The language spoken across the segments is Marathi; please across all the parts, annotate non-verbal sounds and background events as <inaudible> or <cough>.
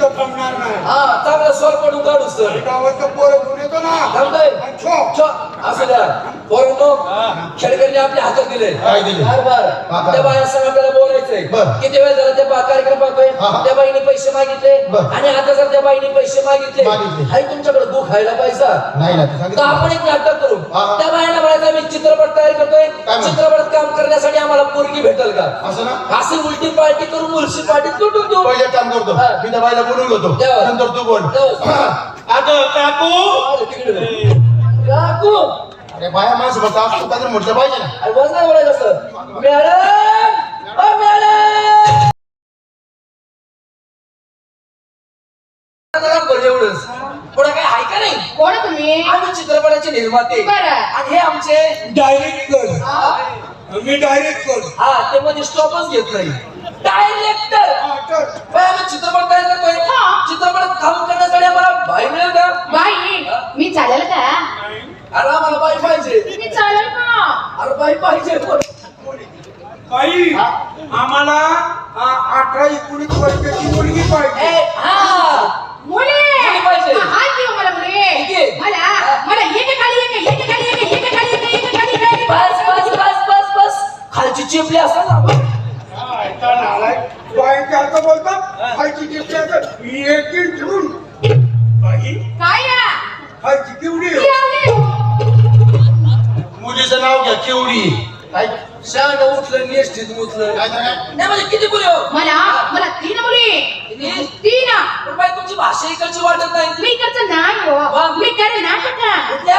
इथं थांबणार नाही हा चांगला स्वर पडून काढू सर गावात पोरं घेऊन येतो ना थांबतोय आणि छो. छो, असं द्या पोरांनो खेळकरने आपल्या हातात दिले काय दिले? बर बर हा. त्या बाया संग आपल्याला बोलायचंय बर. किती वेळ झाला त्या बा- कार्यक्रम पाहतोय हा, हा. त्या बाईने पैसे मागितले बर. आणि आता जर त्या बाईने पैसे मागितले मागितले. हाय तुमच्याकडे दु खायला पैसा नाही ना ते तर सांगितलं आपण एक नाटक करू हा, हा. त्या आम्ही चित्रपट तयार करतोय. म्हणतो? चित्रपटात काम करण्यासाठी आम्हाला पोरगी भेटेल का? असं ना? अशी उलटी पार्टी करून मुलशी पार्टी तुटून देऊ पहिले काम करतो. हा. मी त्या बाईला बोलून घेतो. नंतर तू बोल. अगं काकू! तिकडे. काकू! अरे बाया माणसं तू काहीतरी म्हटलं पाहिजे ना? अरे बस नाही बोलायचं असं. मॅडम! ओ मॅडम! एवढंच. पुढे काय आहे का नाही? कोण तुम्ही? आम्ही चित्रपटाचे निर्माते. बरं. आणि हे आमचे डायरेक्टर मी डायरेक्टर हा ते मध्ये स्टॉपच घेत नाही. डायरेक्टर आम्ही चित्रपट तयार करतोय. चित्रपटात काम करण्यासाठी आम्हाला भाई मिळेल का? बाई मी चालेल का? अरे आम्हाला बाई पाहिजे. मी चालेल का? अरे बाई पाहिजे. पण बाई आम्हाला आ, अठरा एकोणीस वर्षाची मुलगी पाहिजे. ए, हा मुली मुली पाहिजे. हा देऊ मला ठीक आहे. मुली मला मला एक खाली एक एक खाली एक एक खाली एक एक खाली एक बस बस बस बस बस खालची चिपली ना असं बोलतात खायची किती असं एक दिन ठेवून बाई काय या? खायची केवढी ती आवली. मुलीचं नाव घ्या केवढी काय शान उठलं निष्ठित उठलं काय झालं? नाही म्हणजे किती बोल हो मला मला तीन मुली किती? तीन पण बाई तुमची भाषा इकडची वाटत नाही मी करचं नाही हो मी कर्नाटक कुठल्या?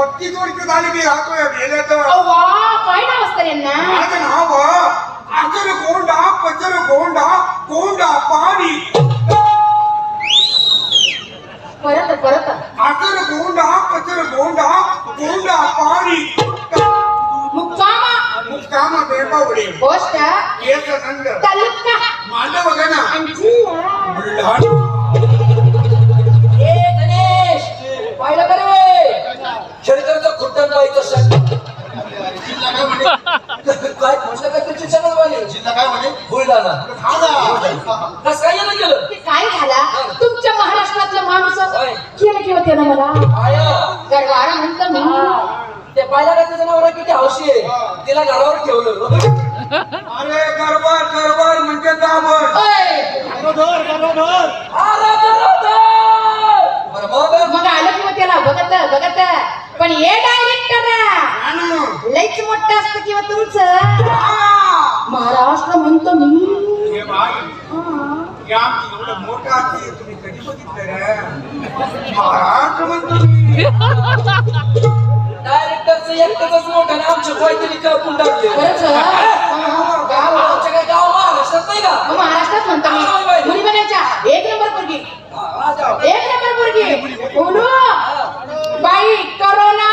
पत्तीस वर्ष झाली मी राहतोय गेल्याचं काय म्हणे? काय म्हटलं काय तुमची चॅनल वाली जिल्हा काय म्हणे? बुलढाणा. हा ना. कस काय येणं गेलं? ते काय झाला? तुमच्या महाराष्ट्रातलं माणूस. केलं किंवा त्यानं मला? आया. गरवारा म्हणतो मी. ते पाहिलं का त्याचा नवरा किती हौशी आहे. तिला घरावर ठेवलं. अरे गरबार गरबार म्हणजे अरे बरोबर. बरं मग? मग आलं किंवा त्याला बघत बघत पण हे डायरेक्टर लईच मोठं असतं किंवा तुमचं! महाराष्ट्र म्हणतो मी. हे बाई, हा. हे आमचं एवढं मोठं असते तुम्ही कधी बघितलं रे? महाराष्ट्र म्हणतो मी. डायरेक्टरचं एकटंच मोठं आणि आमचे काहीतरी कापून टाकले खरंच? हा, गाव आमच्या काय गाव महाराष्ट्रात नाही का? महाराष्ट्रात म्हणतो मी. मुली बनायच्या एक नंबर पोरगी. हा. एक नंबर पोरगी. बोलू? बाई करोना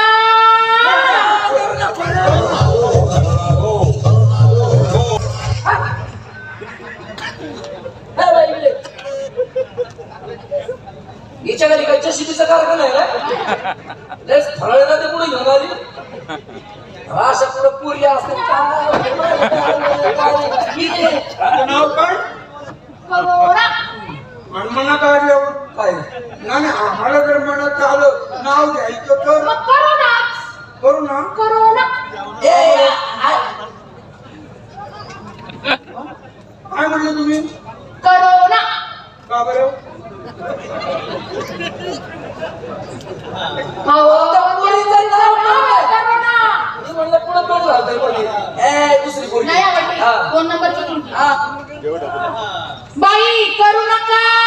आल्यावर काय? नाही आम्हाला जर आलं नाव घ्यायचं तर? करू ना. करोना ए, आ- काय म्हणलं तुम्ही? करोना का बरं? कोणी. बाई करू नका.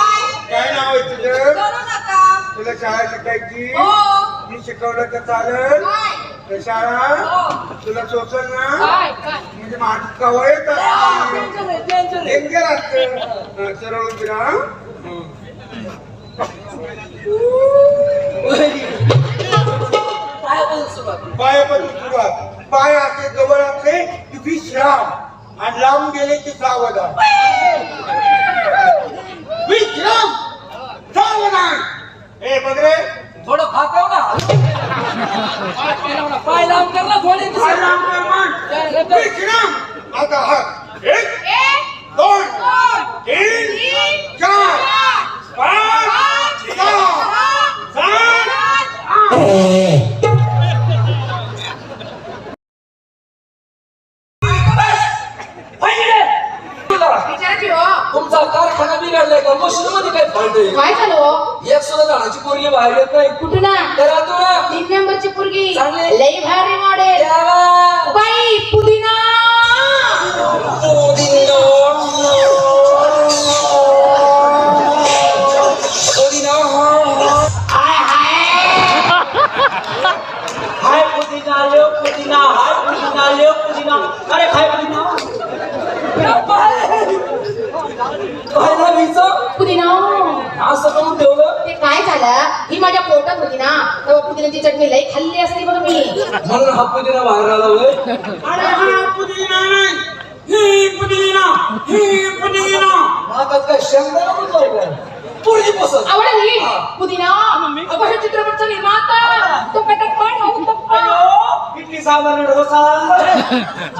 तुला शाळा शिकायची? हो. मी शिकवलं तर चालेल. तर शाळा? हो. तुला सोचल ना? म्हणजे माझी कवा येत टेन्शन आहे, टेन्शन आहे. डेंजर असतं. <laughs> सरळ उभी राहा. काय बोल सुरुवात. पायापासून सुरुवात. पाय असे जवळ असले की विश्राम आणि लांब गेले की सावधान. मध्ये काय झालं हो एक सुद्धा झाडाची पोरगी बाहेर येत नाही कुठं ना करा तू ना. तीन नंबरची पोरगी चांगली. लई भारी मॉडेल. पुदिन्याची चटणी लई खाल्ली असते बरं मी. म्हणून हा पुदिना बाहेर आला होय. अरे हा पुदिना नाही. ही पुदिना ही पुदिना. काय शेंगदाणा पसंत. आवडली? पुदिना? अगं चित्रपटचा निर्माता. तो उत्तप्पा डोसा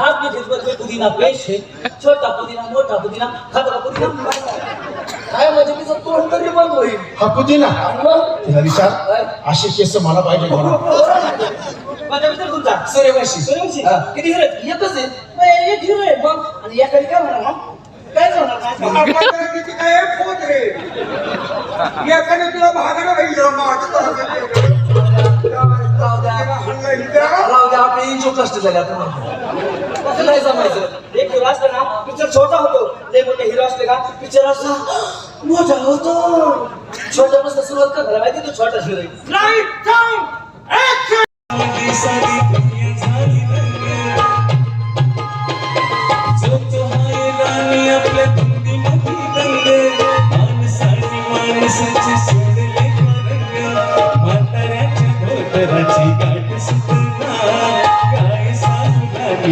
आपकी में पुदीना पेश है छोटा पुदीना मोठा पुदीना खतरा पुदीना काय म्हणजे तिचं तोंड तरी बंद होईल. हा पुदिना मग तिला विचार. अशी केस मला पाहिजे माझा विचार तुमचा सूर्यवंशी सूर्यवंशी हा. किती हिरो आहेत? एकच आहे. एक हिरो आहे. मग आणि एकाने काय होणार हा? काय होणार रे. एखाद्या तुला भागायला पाहिजे असं नाही. राहू द्या. आपले इंचो कष्ट झाले आता कसं नाही जमायचं? एक हिरो असला ना पिक्चर छोटा होतो. ते मोठे हिरो असले का पिक्चर असा मोठा होतो. छोट्यापासून सुरुवात कर. मला माहिती तू छोटा!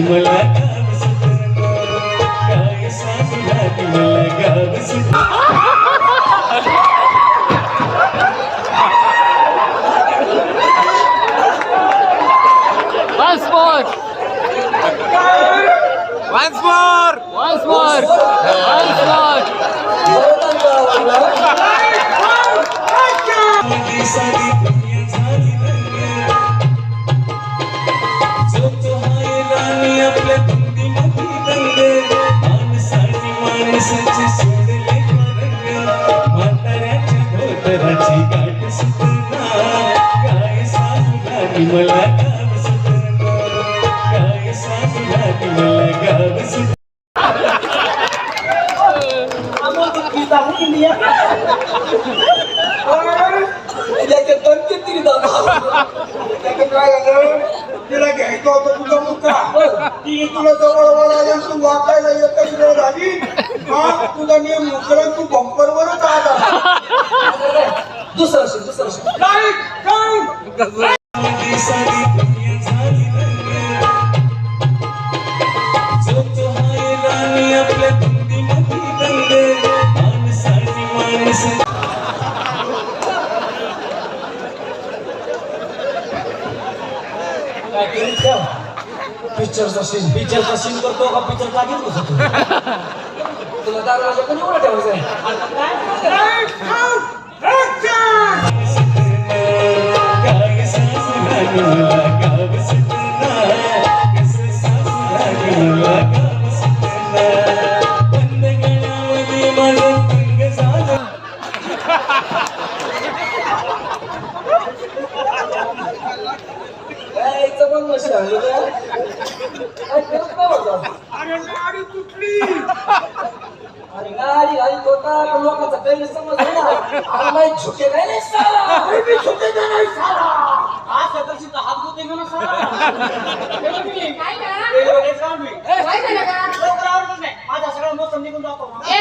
मला Once more! Once more! Once more! Once more! ती काय झालं? तिला घ्यायचं होतं तुझा मुद्दा तिने तुला जवळ वळ आली तू वाचायला येत वेळ झाली. हा तुझा नियम मुकला तू बंपरवरच आला. दुसरं पिक्चरचा सीन पिक्चरचा सीन करतो का पिक्चर टाकीत बसतो तुला दरवाजा पण एवढा ठेवायचा आहे लाइट साऊंड ऍक्शन गैरसमज ना अरे नाही झुके नाही साला. आज सकाळची तर हात. <laughs> काय. काय आवडतच नाही. माझा सगळा मोसम निघून जातो. ए,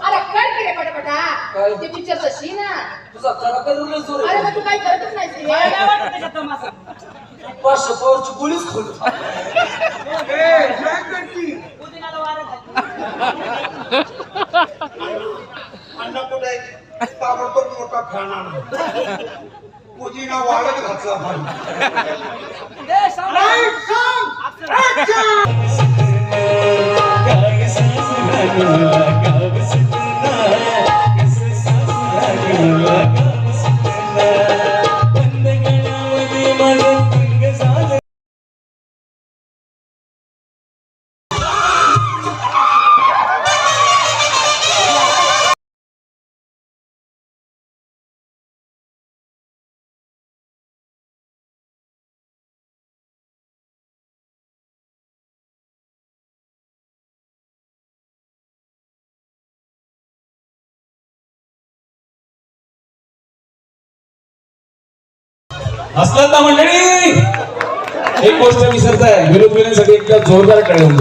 अरे कर की रे पटापटा. काय? ते पिक्चरचं सीन आहे. तुझा कलाकार जोर अरे. मग तू काही करतच नाही. पाचशे पॉवरची गोळीच खोलू काय पुदिनाला वारं घाल. अण्णा कुठे फॅन आणला पुदिना वाळत घातला. असतात ना मंडळी एक गोष्ट विसरताय. विरोध विनंतीसाठी एकदा जोरदार कळे होऊन